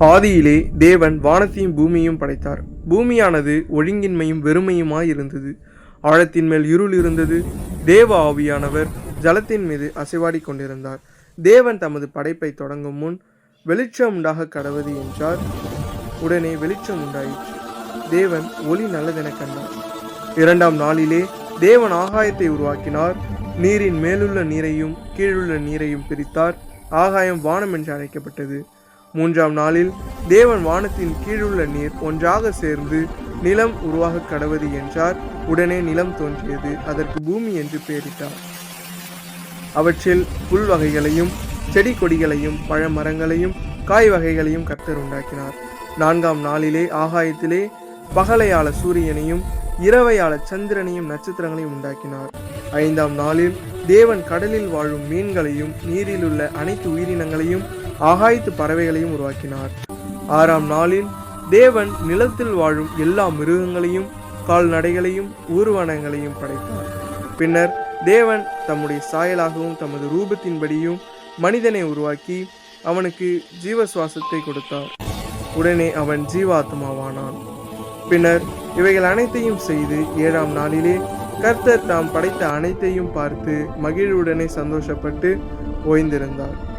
ஆதியிலே தேவன் வானத்தையும் பூமியையும் படைத்தார். பூமியானது ஒழுங்கின்மையும் வெறுமையுமாய் இருந்தது ஆழத்தின் மேல் இருள் இருந்தது. தேவ ஆவியானவர் ஜலத்தின் மீது அசைவாடிக் கொண்டிருந்தார். தேவன் தமது படைப்பை தொடங்கும் முன் வெளிச்சம் உண்டாக கடவது என்றார். உடனே வெளிச்சம் உண்டாயிற்று. தேவன் ஒளி நல்லதென கண்டார். இரண்டாம் நாளிலே தேவன் ஆகாயத்தை உருவாக்கினார். நீரின் மேலுள்ள நீரையும் கீழுள்ள நீரையும் பிரித்தார். ஆகாயம் வானம் என்று அழைக்கப்பட்டது. மூன்றாம் நாளில் தேவன் வானத்தின் கீழுள்ள நீர் ஒன்றாக சேர்ந்து நிலம் உருவாக கடவது என்றார். உடனே நிலம் தோன்றியது. அதற்கு பூமி என்று பெயரிட்டார். அவற்றில் புல் வகைகளையும் செடி கொடிகளையும் பழமரங்களையும் காய் வகைகளையும் கர்த்தர் உண்டாக்கினார். நான்காம் நாளிலே ஆகாயத்திலே பகலையாள சூரியனையும் இரவையாள சந்திரனையும் நட்சத்திரங்களையும் உண்டாக்கினார். ஐந்தாம் நாளில் தேவன் கடலில் வாழும் மீன்களையும் நீரில் உள்ள அனைத்து உயிரினங்களையும் ஆகாயத்து பறவைகளையும் உருவாக்கினார். ஆறாம் நாளில் தேவன் நிலத்தில் வாழும் எல்லா மிருகங்களையும் கால்நடைகளையும் ஊர்வனங்களையும் படைத்தார். பின்னர் தேவன் தம்முடைய சாயலாகவும் தமது ரூபத்தின்படியும் மனிதனை உருவாக்கி அவனுக்கு ஜீவ சுவாசத்தை கொடுத்தார். உடனே அவன் ஜீவாத்மாவானான். பின்னர் இவைகள் அனைத்தையும் செய்து ஏழாம் நாளிலே கர்த்தர் தாம் படைத்த அனைத்தையும் பார்த்து மகிழ்வுடனே சந்தோஷப்பட்டு ஓய்ந்திருந்தார்.